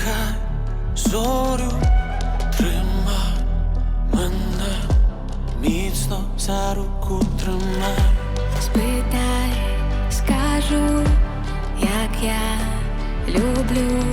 Чекай, зорю тримай мене, міцно за руку тримай. Спитай, скажу, як я люблю.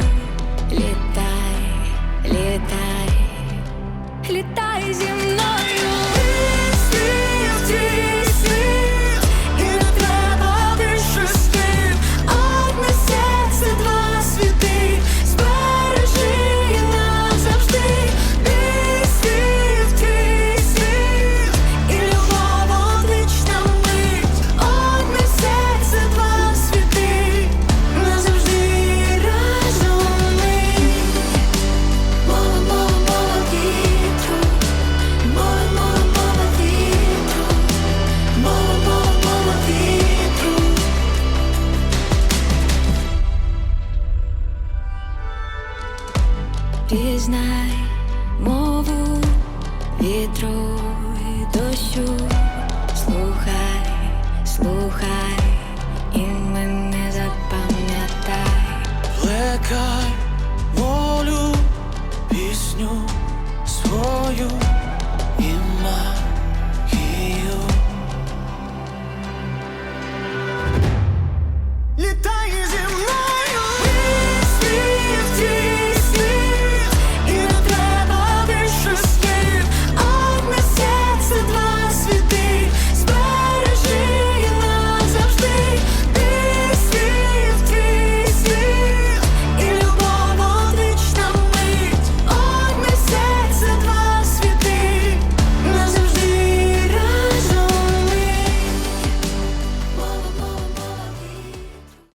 пізнай мову вітру і дощу.